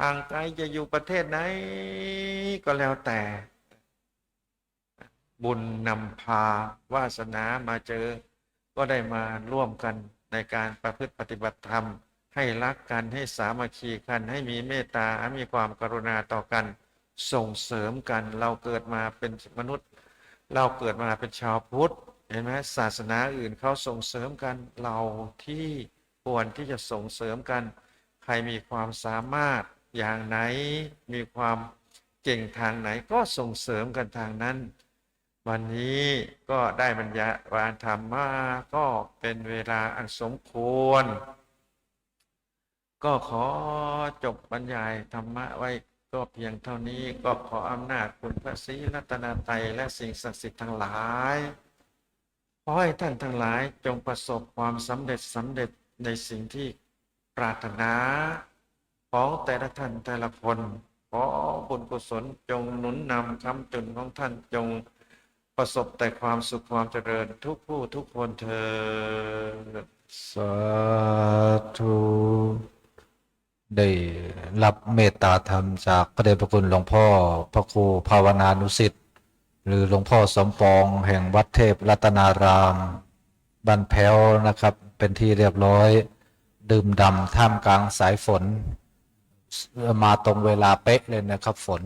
ห่างไกลจะอยู่ประเทศไหน ก็แล้วแต่ บุญนำพาวาสนามาเจอ ก็ได้มาร่วมกันในการประพฤติปฏิบัติธรรม ให้รักกันให้สามัคคีกัน ให้มีเมตตามีความกรุณาต่อกัน ส่งเสริมกัน เราเกิดมาเป็นมนุษย์ เราเกิดมาเป็นชาวพุทธเห็นไหมศาสนาอื่นเขาส่งเสริมกันเราที่ควรที่จะส่งเสริมกัน ใครมีความสามารถ อย่างไหนมีความเก่งทางไหนก็ส่งเสริมกันทางนั้น วันนี้ก็ได้บรรยาวานธรรมมาก็เป็นเวลาอันสมควร ก็ขอจบบรรยายธรรมะไว้ก็เพียงเท่านี้ก็ขออำนาจคุณพระศรีรัตนตรัยและสิ่งศักดิ์สิทธิ์ทั้งหลายขอให้ท่านทั้งหลายจงประสบความสำเร็จสำเร็จในสิ่งที่ปรารถนา ของแต่ละท่านแต่ละคน ขอบุญกุศลจงหนุนนำคำจุนของท่านจงประสบแต่ความสุขความเจริญทุกผู้ทุกคนเธอสาธุได้รับเมตตาธรรมจากพระเดชพระคุณหลวงพ่อพระครูภาวนานุสิทธิ์หรือหลวงพ่อสมปองแห่งวัดเทพรัตนารามบ้านแพ้วนะครับ เป็นที่เรียบร้อย ดื่มดำท่ามกลางสายฝน มาตรงเวลาเป๊ะเลยนะครับฝน